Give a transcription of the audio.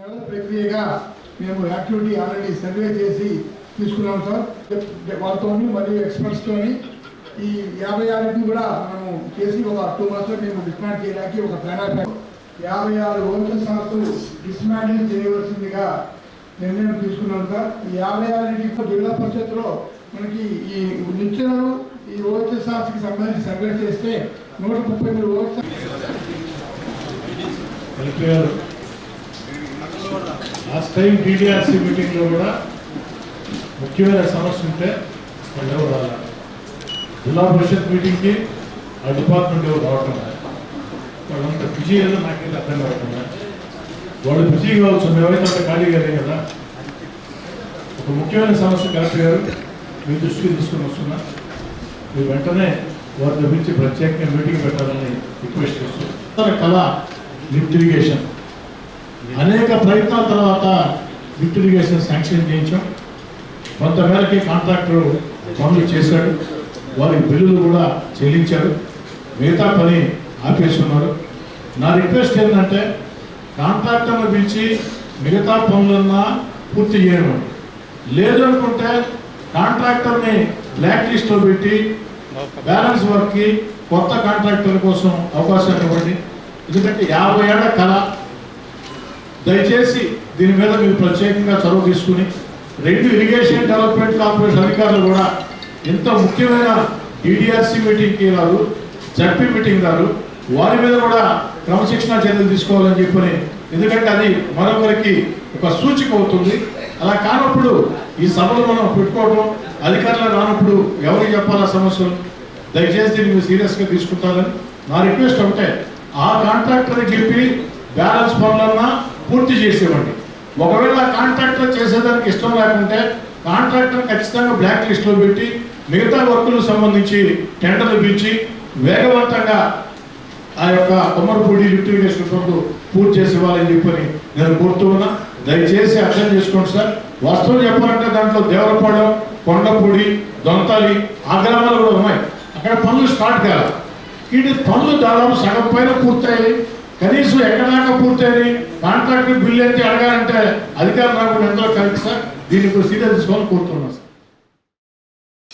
ప్రక్రియగా మేము activity already survey చేసి తీసుకున్నాం సార్. వాళ్ళతో మరియు ఎక్స్పర్ట్స్తో ఈ యాభై ఆరుకి కూడా మనము చేసి ఒక టూ మంత్స్లో మేము డిస్మాండ్ చేయడానికి ఒక ప్రణాళిక యాభై ఆరు ఓల్డ్ సంస్థలు డిస్మాండిల్ చేయవలసిందిగా నిర్ణయం తీసుకున్నాం సార్. ఈ యాభై ఆరింటికి జిల్లా పరిషత్తులో మనకి ఈ నిత్యలు ఈ ఓల్డ్ సంస్థకి సంబంధించి సర్వే చేస్తే నూట ముప్పై మూడు ఓల్డ్ లాస్ట్ టైం టీడీఆర్సీ మీటింగ్లో కూడా ముఖ్యమైన సమస్య ఉంటే వాళ్ళు ఎవరు రాలేదు జిల్లా పరిషత్ మీటింగ్కి ఆ డిపార్ట్మెంట్ ఎవరు రావటం వాళ్ళంత బిజీ ఏదో నాకైతే అర్థం కావటం వాళ్ళు బిజీ కావచ్చు మేమైతే అంత ఖాళీగా లేం కదా. ఒక ముఖ్యమైన సమస్య కలెక్టర్ గారు మీ దృష్టికి తీసుకుని వస్తున్నా. మీరు వెంటనే వారి గురించి ప్రత్యేకంగా మీటింగ్ పెట్టాలని రిక్వెస్ట్ చేస్తున్నాను కళ లిఫ్ట్ ఇరిగేషన్. అనేక ప్రయత్నాల తర్వాత లిఫ్ట్ ఇరిగేషన్ శాంక్షన్ చేయించాం. కొంతమేరకి కాంట్రాక్టర్ పనులు చేశాడు. వారికి బిల్లులు కూడా చెల్లించారు. మిగతా పని ఆపేస్తున్నారు. నా రిక్వెస్ట్ ఏంటంటే కాంట్రాక్టర్ను పిలిచి మిగతా పనులన్నా పూర్తి చేయడం లేదు అనుకుంటే కాంట్రాక్టర్ని బ్లాక్ లిస్ట్లో పెట్టి బ్యాలెన్స్ వర్క్కి కొత్త కాంట్రాక్టర్ కోసం అవకాశం ఇవ్వండి. ఎందుకంటే యాభై ఏళ్ళ కళ దయచేసి దీని మీద మీరు ప్రత్యేకంగా చొరవ తీసుకుని రెండు ఇరిగేషన్ డెవలప్మెంట్ కార్పొరేషన్ అధికారులు కూడా ఇంత ముఖ్యమైన ఈడిఆర్సీ మీటింగ్కి రారు జడ్పీ మీటింగ్ రారు వారి మీద కూడా క్రమశిక్షణ చర్యలు తీసుకోవాలని చెప్పని ఎందుకంటే అది మరొకరికి ఒక సూచిక అవుతుంది. అలా కానప్పుడు ఈ సభలు మనం పెట్టుకోవడం అధికారులు రానప్పుడు ఎవరికి చెప్పాలా సమస్యలు? దయచేసి దీన్ని మీరు సీరియస్గా తీసుకుంటారని నా రిక్వెస్ట్ ఒకటే ఆ కాంట్రాక్టర్ని చెప్పి బ్యాలెన్స్ పనులన్నా పూర్తి చేసేవాడిని ఒకవేళ కాంట్రాక్టర్ చేసేదానికి ఇష్టం లేకుంటే కాంట్రాక్టర్ ఖచ్చితంగా బ్లాక్ లిస్ట్లో పెట్టి మిగతా వర్కులకు సంబంధించి టెండర్లు పిలిచి వేగవంతంగా ఆ యొక్క కొమ్మరపూడి లిఫ్ట్ పనులు పూర్తి చేసేవాళ్ళని చెప్పని నేను కోరుతూ ఉన్నా. దయచేసి అర్థం చేసుకోండి సార్. వాస్తవం చెప్పాలంటే దాంట్లో దేవరపాలెం కొండపూడి దొంతాలి ఆ గ్రామాలు కూడా ఉన్నాయి. అక్కడ పనులు స్టార్ట్ కావాలి ఇటు పనులు దాదాపు సగం పైన పూర్తయ్యాయి. కనీసం ఎక్కడ దాకా కాంట్రాక్ట్ బిల్లు ఎంత అడగాలంటే అధికారులు రాకుండా ఎంతో కలిసి సార్. దీనికి సీరియస్ తీసుకోవాలని sir.